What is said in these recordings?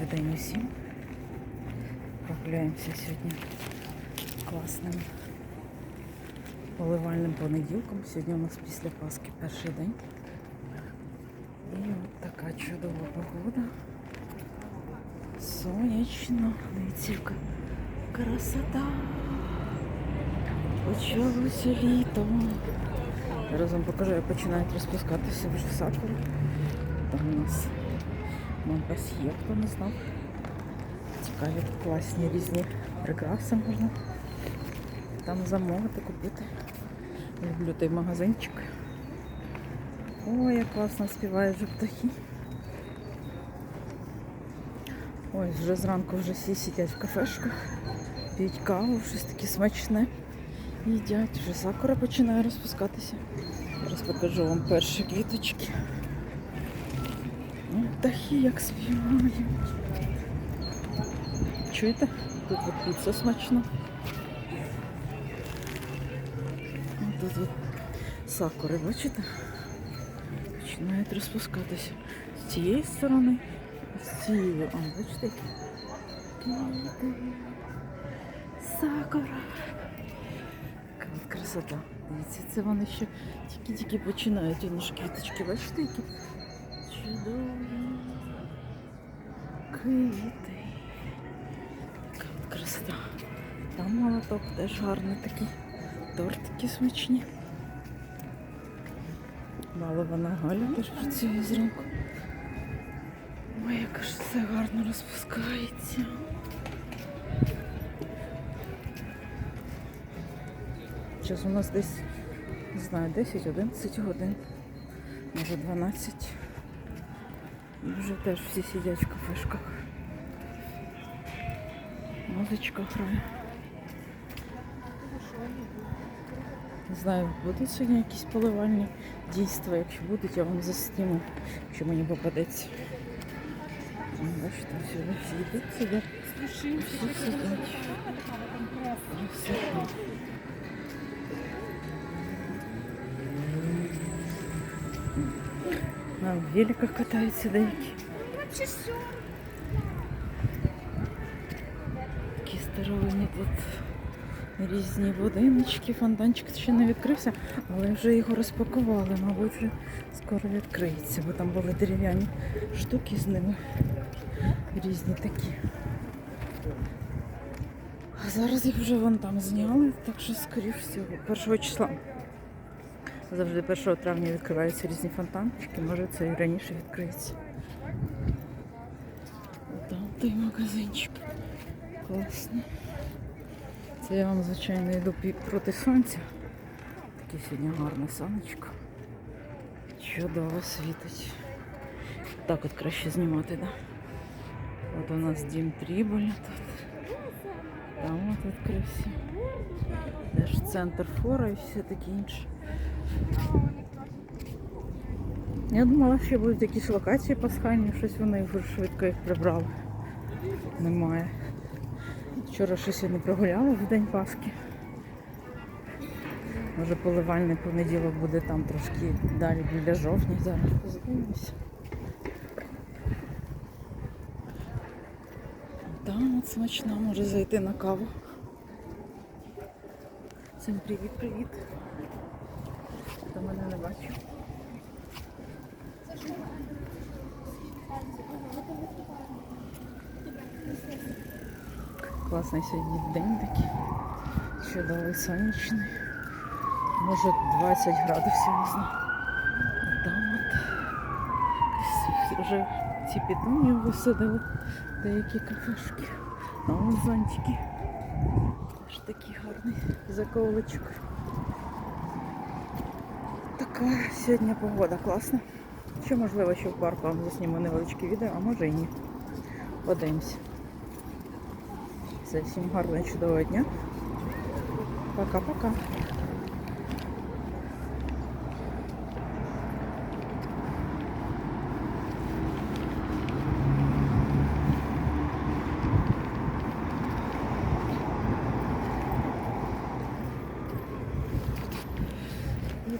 Добрий день усім. Прогуляємося сьогодні класним поливальним понеділком. Сьогодні у нас після Пасхи перший день. І от така чудова погода. Сонячно. Дивіться, красота. Почалося літо. Зараз вам покажу, як починають розпускатися вже сакури. Там у нас Монпасьє, хто не знав. Цікаві класні різні прикраси можна там замовити, купити. Люблю той магазинчик. Ой, як класно співають вже птахи. Ой, вже зранку вже всі сидять в кафешках, п'ють каву, щось таке смачне. Їдять, вже сакура починає розпускатися. Зараз покажу вам перші квіточки. Птахи як співають. Чуєте? Тут от піца смачна. Тут от сакури, бачите? Починають розпускатися. З цієї сторони, з цієї. О, бачите? Сакура. Красота. Дивіться, це вони ще тільки-тільки починають. Вони ж квіточки, бачите, які чудові квіти. Яка от красота. Там молоток теж гарний такий. Тортики смачні. Балована Галя теж працює зранку. Ой, яка ж все гарно розпускається. Зараз у нас десь, не знаю, 10-11 годин, може 12. І Вже теж всі сидять в кафешках. Музичка грає. Не знаю, будуть сьогодні якісь поливальні дійства. Якщо будуть, я вам засніму, якщо мені попадеться. Бачите, сюди йдуть сюди. Всі сидять. На великах катаються деякі. Такі здоровені тут різні будиночки, фонтанчик ще не відкрився, але вже його розпакували, мабуть, вже скоро відкриється, бо там були дерев'яні штуки з ними. Різні такі. А зараз їх вже вон там зняли, так що, скоріш всього, першого числа. Завжди 1 травня відкриваються різні фонтанчики, може це і раніше відкриється. Там той магазинчик. Класний. Це я вам, звичайно, йду проти сонця. Таке сьогодні гарне сонечко. Чудово світить. Так от краще знімати? Да? От у нас дім Тріболя тут. Там от відкрився. Теж центр фора і все таке інше. Я думала, що будуть якісь локації пасхальні, щось вони вже швидко їх прибрали. Немає. Вчора щось я не прогуляла в день Пасхи. Може поливальний понеділок буде там трошки далі біля жовтня. Зараз подивимося. Там от смачно може зайти на каву. Всім привіт-привіт. Хто мене не бачив. Класний сьогодні день такий. Чудовий сонячний. Може 20 градусів, не знаю. Там от вже ці пітуні висадили деякі кафешки. Вон зонтики. Теж такий гарний заколочок. Така сьогодні погода класна. Ще можливо, що в парку вам засніму невеличке відео, а може і ні. Подивимось. Все, всім гарного чудового дня. Пока-пока.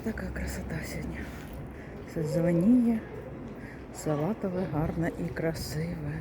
Така красота сьогодні. Все зеленіє, салатове, гарне і красиве.